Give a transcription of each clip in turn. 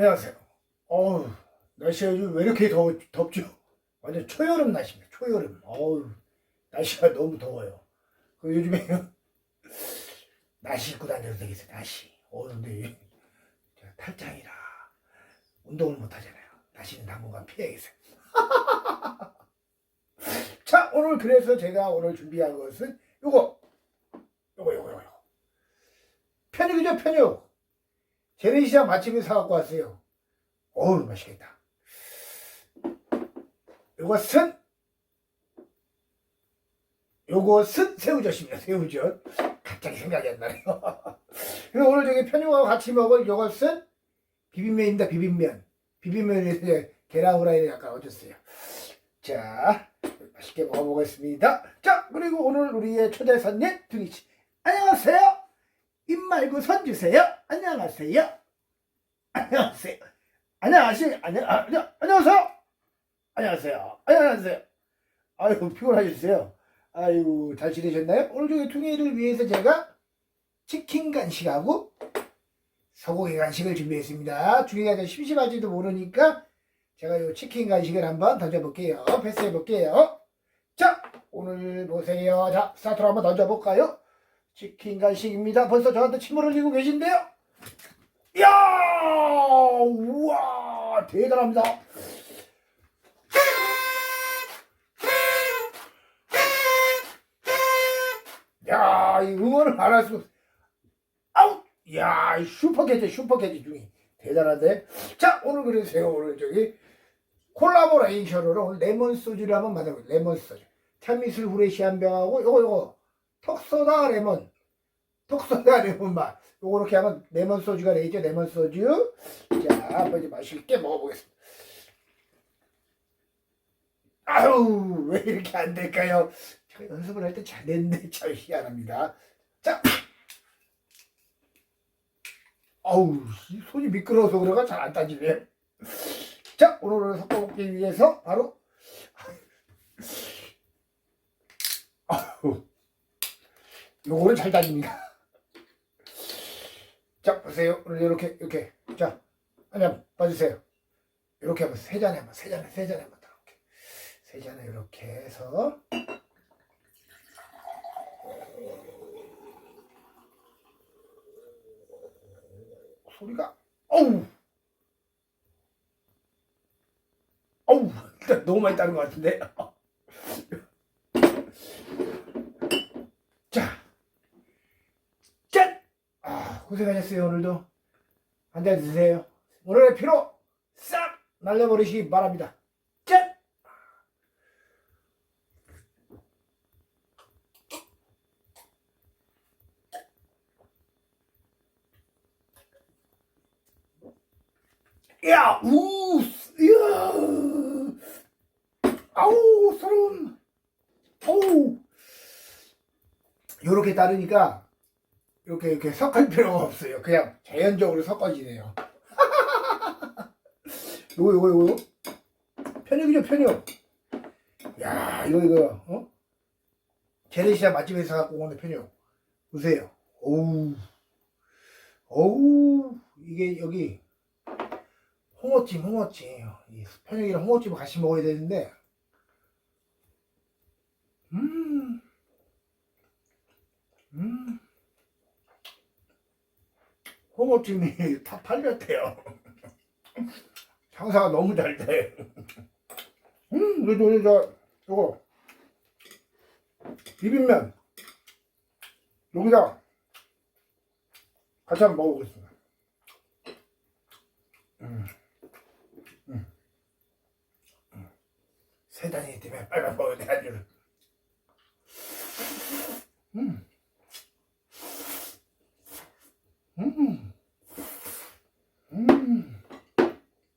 안녕하세요. 어우, 날씨가 요즘 왜 이렇게 더, 덥죠? 완전 초여름 날씨입니다. 초여름. 어우, 날씨가 너무 더워요. 그 요즘에 나시 입고 다녀도 되겠어요. 나시. 어, 근데 제가 탈장이라 운동을 못 하잖아요. 나시는 당분간 피해야겠어요. 자, 오늘 그래서 제가 오늘 준비한 것은 요거, 요거, 요거, 요거. 편육이죠, 편육. 재래시장 맛집에 사갖고 왔어요. 어우, 맛있겠다. 요것은, 요것은 새우젓입니다. 새우젓. 갑자기 생각이 안 나네요. 그래서 오늘 저기 편육하고 같이 먹을 요것은 비빔면입니다. 비빔면. 비빔면에서 이제 계란 후라이를 약간 얹었어요. 자, 맛있게 먹어보겠습니다. 자, 그리고 오늘 우리의 초대 손님 두기씨. 안녕하세요. 입 말고 손 주세요. 안녕하세요. 안녕하세요. 안녕하세요. 안녕, 아, 안녕, 안녕하세요. 안녕하세요. 안녕하세요. 아이고, 피곤하셨어요. 아이고, 잘 지내셨나요? 오늘 저기 퉁이를 위해서 제가 치킨 간식하고 소고기 간식을 준비했습니다. 퉁이가 이제 심심할지도 모르니까 제가 이 치킨 간식을 한번 던져볼게요. 패스해볼게요. 자, 오늘 보세요. 자, 스타트로 한번 던져볼까요? 치킨 간식입니다. 벌써 저한테 침을 흘리고 계신데요? 이야! 우와! 대단합니다. 야, 이 응원을 안 할 수, 아우! 야, 이 슈퍼캐치, 슈퍼캐치 중에 대단한데? 자, 오늘 그러세요. 오늘 저기 콜라보레이션으로 레몬 소주를 한번 만들어볼게요. 레몬 소주. 참이슬 후레쉬 한 병하고 요거 요거 톡소다 레몬. 톡소다 레몬 맛. 요거 이렇게 하면 레몬 소주가 되겠죠. 레몬 소주. 자, 한번 이제 맛있게 먹어보겠습니다. 아유, 왜 이렇게 안 될까요? 제가 연습을 할 때 잘 됐는데 참 희한합니다. 자, 아우, 이 손이 미끄러워서 그래가 잘 안 따지네. 자, 오늘은 섞어먹기 위해서 바로 아우, 요거는 잘 따집니다. 자, 보세요. 이렇게 이렇게. 자, 한잔 봐주세요. 이렇게 하면 세 잔에 한번 세 잔에 세 잔에 한번 이렇게. 세 잔에 이렇게 해서. 소리가 어우! 어우! 일단 너무 많이 따른 것 같은데 자 짠! 아 고생하셨어요 오늘도. 한잔 드세요. 오늘의 피로 싹 날려버리시기 바랍니다. 짠! 야, 우, 이야, 아우, 소름, 아우. 요렇게 따르니까, 이렇게, 이렇게 섞을 필요가 없어요. 그냥 자연적으로 섞어지네요. 요거, 요거, 요거. 편육이죠, 편육. 야, 이거, 이거, 어? 재래시장 맛집에서 갖고 오는 편육. 보세요. 어우, 어우, 이게 여기, 홍어찜, 홍어찜. 이 편육이랑 홍어찜을 같이 먹어야 되는데, 음, 음, 홍어찜이 다 팔렸대요. 장사가 너무 잘 돼. 음, 그래도 이거, 요거, 비빔면, 여기다 같이 한번 먹어보겠습니다. 음. 세 단이기 때문에 빨리 먹어야 돼. 음. 음. 음.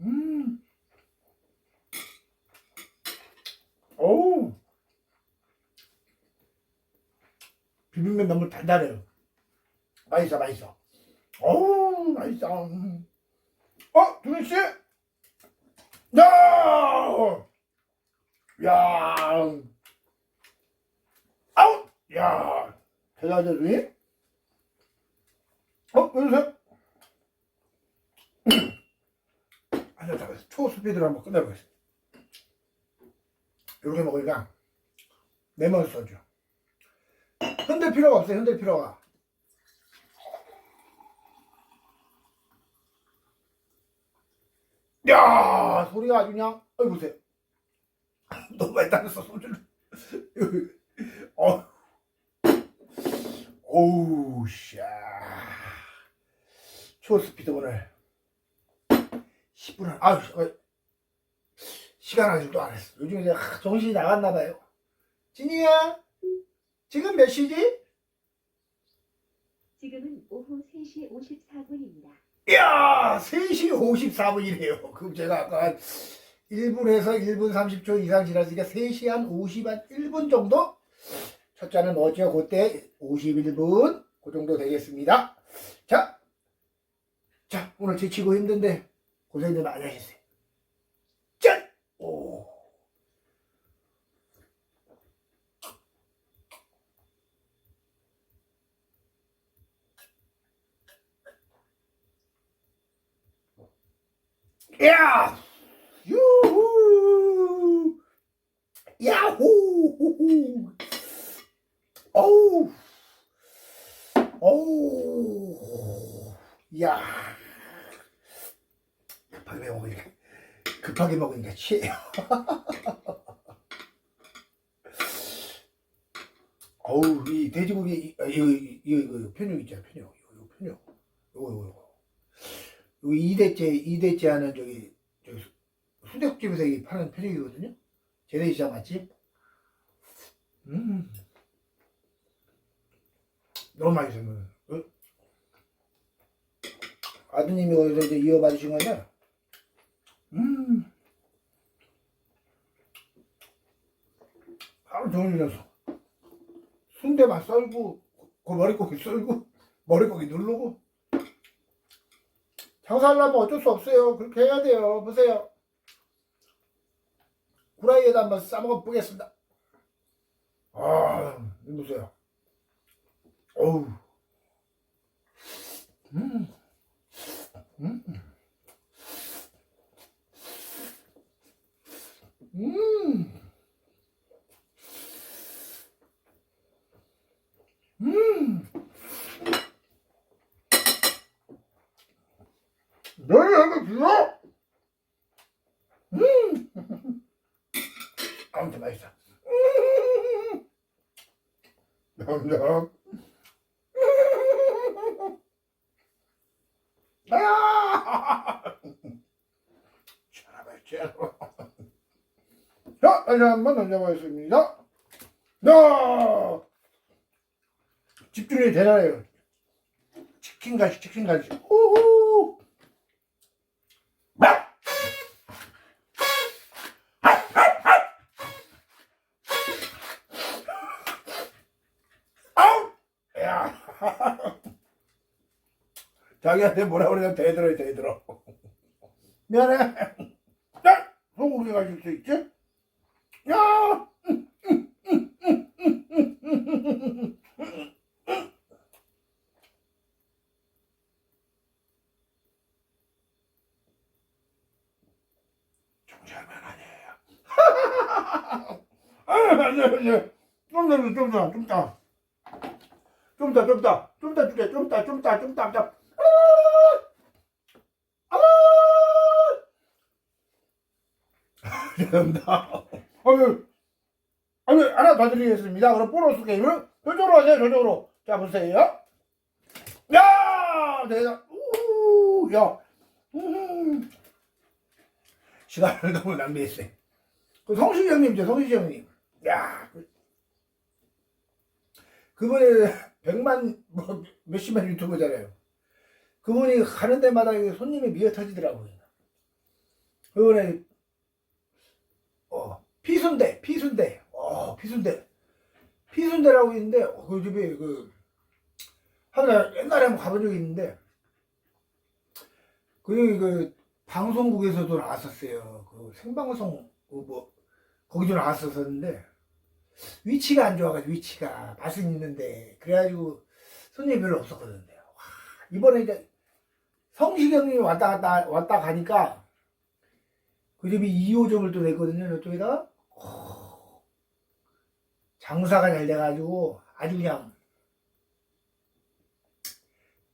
음. 어우. 비빔면 너무 달달해요. 맛있어, 맛있어. 어우, 맛있어. 음. 어, 두민 씨? 야! 야, 아우, 야, 대단하지? 어, 여보세요? 이러다가 초스피드로 한번 끝내보겠습니다. 이렇게 먹으니까 레몬 소주. 흔들 필요가 없어요. 흔들 필요가. 야 소리가 아주 그냥 어이 보세요. 너무 많이 따랐어 소주를. 어. 오우 샤. 초스피드 오늘 10분을 아유 어, 시간 아직도 안 했어. 요즘 이제 하, 정신이 나갔나 봐요. 진이야 지금 몇 시지? 지금은 오후 3시 54분입니다. 이야 3시 54분이래요. 그럼 제가 아까 한 1분에서 1분 30초 이상 지났으니까 3시 한 50, 한 1분 정도? 첫 잔을 먹었죠. 그때 51분 그 정도 되겠습니다. 자, 자 오늘 지치고 힘든데 고생들 많이 하셨어요. 짠! 오. 야! 유후! 야호! 어우! 어우! 야! 급하게 먹으니까, 급하게 먹으니까 취해요. 어우, 이 돼지고기, 이- 아, 이거, 이거, 이거, 편육 있잖아, 편육. 이거, 이거 편육. 이거, 이거, 이거. 요 2대째, 2대째 하는 저기, 저기 수- 수족집에서 이 파는 편육이거든요? 재래시장 맞지? 음. 너무 맛있어요, 이거는. 어? 아드님이 어디서 이제 이어받으신 건데, 음. 하루 종일 녀서 순대만 썰고, 그 머리고기 썰고, 머리고기 누르고, 장사하려면 어쩔 수 없어요. 그렇게 해야 돼요. 보세요. 후라이에다 한번 싸먹어 보겠습니다. 아, 보세요. 어우. 음. 음. 음. 음. 너희 한번 불러? 음. 아무튼 맛있어. 음. 남자. 아! 잘하겠죠. 자, 다시 한번 던져보겠습니다. 야! 집중이 대단해요. 치킨 가시, 치킨 가시. 우후! 아우! 야! 자기한테 뭐라 그러면 대들어, 대들어. 미안해. 야! 소고기 가실 수 있지? 야! 정찰만 아니에요. 아, 안 돼, 안 돼. 좀 더, 좀 더, 좀 더. 좀 더, 좀 더. 좀더 줄게, 좀 더, 좀 더, 좀 더, 좀 더. 아! 아! 죄송합니다. 아유, 아유, 하나 더 드리겠습니다. 그럼 보너스 게임을 저쪽으로 하세요, 저쪽으로. 자, 보세요. 야! 내가, 우, 야. 음. 시간을 너무 낭비했어요. 그 성식이 형님이죠, 성식이 형님. 야, 그- 그분이 백만, 뭐, 몇십만 유튜버잖아요. 그분이 가는 데마다 손님이 미어 터지더라고요. 그분이, 어, 피순대, 피순대, 어, 피순대. 피순대라고 있는데, 어, 그 집에 그, 하나 옛날에 한번 가본 적이 있는데, 그, 그, 방송국에서도 나왔었어요. 그 생방송, 그 뭐, 거기도 나왔었었는데, 위치가 안 좋아가지고, 위치가. 맛은 있는데, 그래가지고, 손님이 별로 없었거든요. 와, 이번에 이제, 성시경이 왔다 갔다, 왔다 가니까, 그 집이 2호점을 또 냈거든요. 저쪽에다가. 어, 장사가 잘 돼가지고 아주 그냥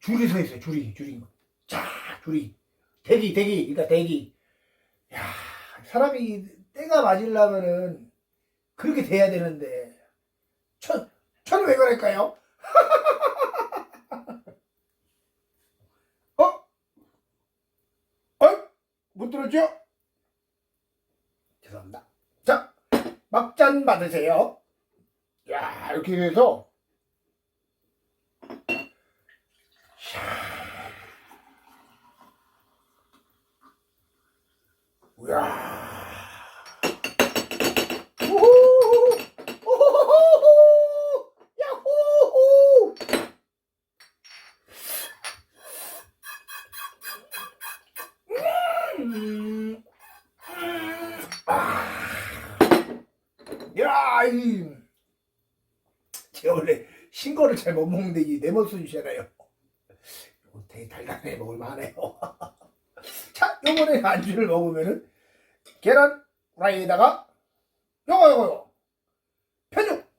줄이 서 있어요. 줄이, 줄이. 자, 줄이. 대기, 대기. 그러니까 대기. 야, 사람이 때가 맞으려면은 그렇게 돼야 되는데. 천, 천은 왜 그럴까요? 어? 어? 못 들었죠? 죄송합니다. 자, 막잔 받으세요. 야, 이렇게 해서. 이야. 우후! 우후후후! 야호호! 음, 음, 아. 야, 이. 제가 원래 신 거를 잘 못 먹는데 이 레몬수주잖아요. 이거 되게 달달해 먹을 만해요. 자, 요번에 안주를 먹으면은 계란 후라이에다가 요거 요거 요거 편육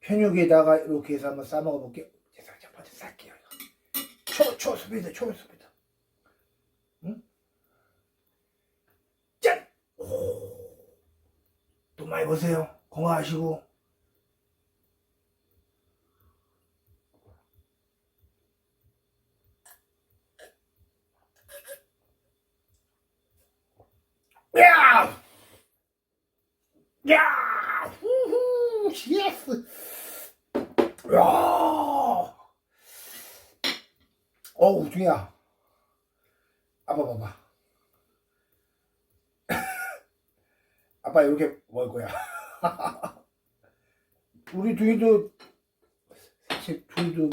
편육에다가 이렇게 해서 한번 싸 먹어볼게요. 제가 첫 번째 쌀게요. 초, 초, 스피드, 초, 스피드. 응? 짠! 오. 또 많이 보세요. 건강하시고. 야! 야! 후후! 예스! 야! 어우, 중이야. 아빠 봐봐. 아빠 이렇게 먹을 거야. 우리 둘이도 사실 둘이도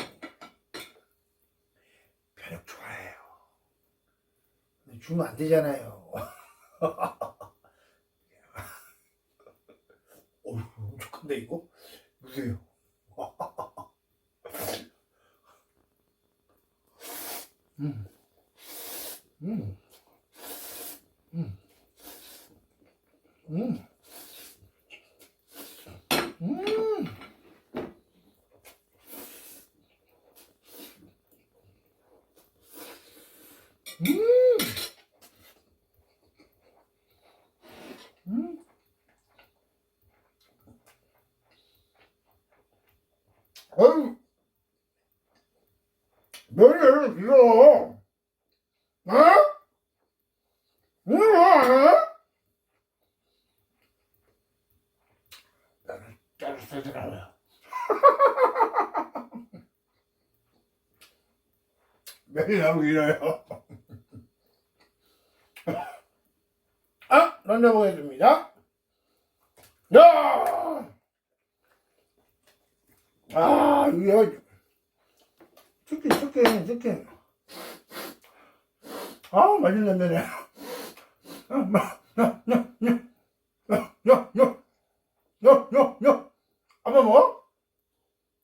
편육 좋아해요. 주면 안 되잖아요. 어휴, 엄청 큰데 이거? 보세요. 음. 음. 머리를 길어. 어? 뭐야? 짜르짜르짜르. 매일 너무 길어요. 아, 던져보겠습니다. 야! 아, 이거 치킨, 치킨. 아, 맛있는 야. 아빠 먹어?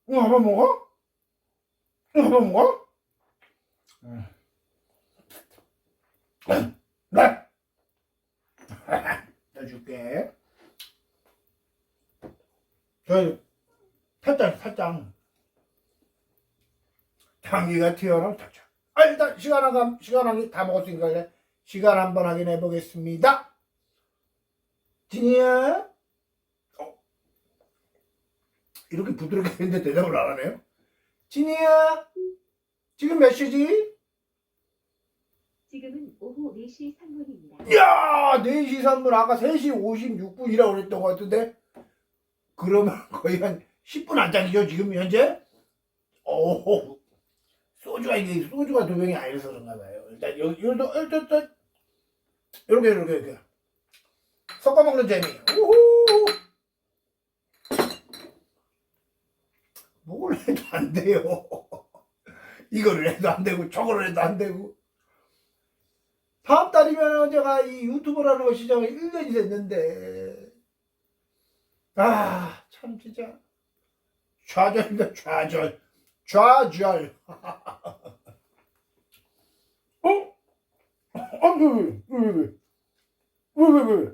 응, 아빠 먹어? 응, 아빠 먹어? 응. 네. 넣어줄게. 저, 살짝, 살짝. 향기가 튀어나온 탁자. 아, 일단 시간 한, 시간 한, 다 먹었으니까 이제 시간 한번 확인해 보겠습니다. 진이야? 어? 이렇게 부드럽게 했는데 대답을 안 하네요? 진이야? 지금 몇 시지? 지금은 오후 4시 3분입니다. 이야, 4시 3분, 아까 3시 56분이라고 그랬던 것 같은데? 그러면 거의 한 10분 안짝이죠, 지금 현재? 오, 소주가, 이게 소주가 두 병이 아니라서 그런가 봐요. 일단, 요, 요도, 일단, 일단, 이렇게, 이렇게, 이렇게. 섞어 먹는 재미. 우후! 뭘 해도 안 돼요. 이거를 해도 안 되고, 저거를 해도 안 되고. 다음 달이면 제가 이 유튜브라는 거 시작을 1년이 됐는데, 아, 참, 진짜. 좌절입니다, 좌절. 좌절. 어? 아, 왜, 왜, 왜, 왜? 왜, 왜, 왜?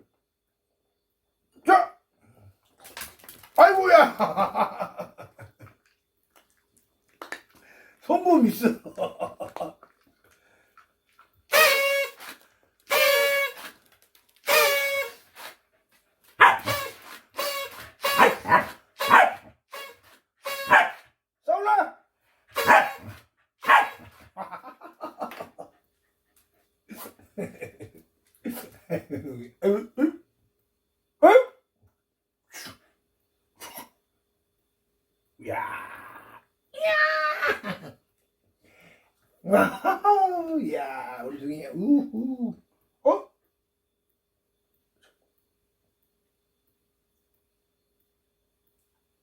자! 아이고야! 손몸 있어. 싸울라! 어? 야, 야, 와우, 야, 우리 동이, 우후, 어?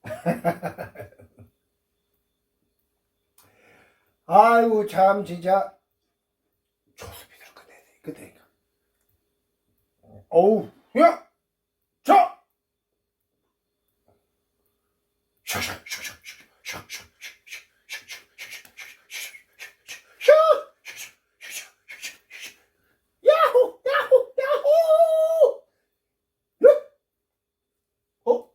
아이고 참 진짜. 조수비들 끝내야 돼 끝내니까 어우 야! 자! 야호 야호 야호! 어?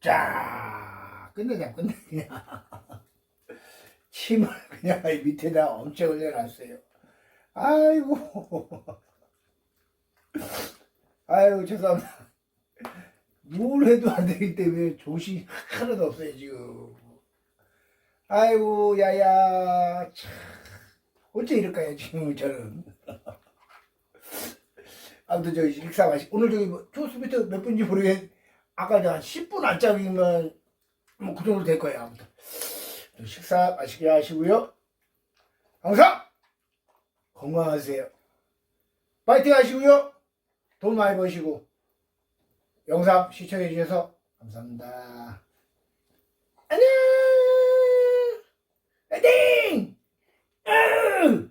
자 끝내자 끝내자. 침을 그냥 이 밑에다 엄청 올려놨어요. 아이고. 아이고 죄송합니다 뭘 해도 안 되기 때문에 조시 하나도 없어요 지금. 아이고 야야. 참. 어째 이럴까요 지금 저는? 아무튼 저기 식사 마시 오늘 저기 뭐 조스비트 몇 분인지 모르겠 아까 저한 10분 안짝이면 뭐 그 정도 될 거예요 아무튼. 식사 맛있게 하시고요. 항상 건강하세요. 파이팅 하시고요. 돈 많이 버시고 영상 시청해 주셔서 감사합니다 안녕 파이팅! 으!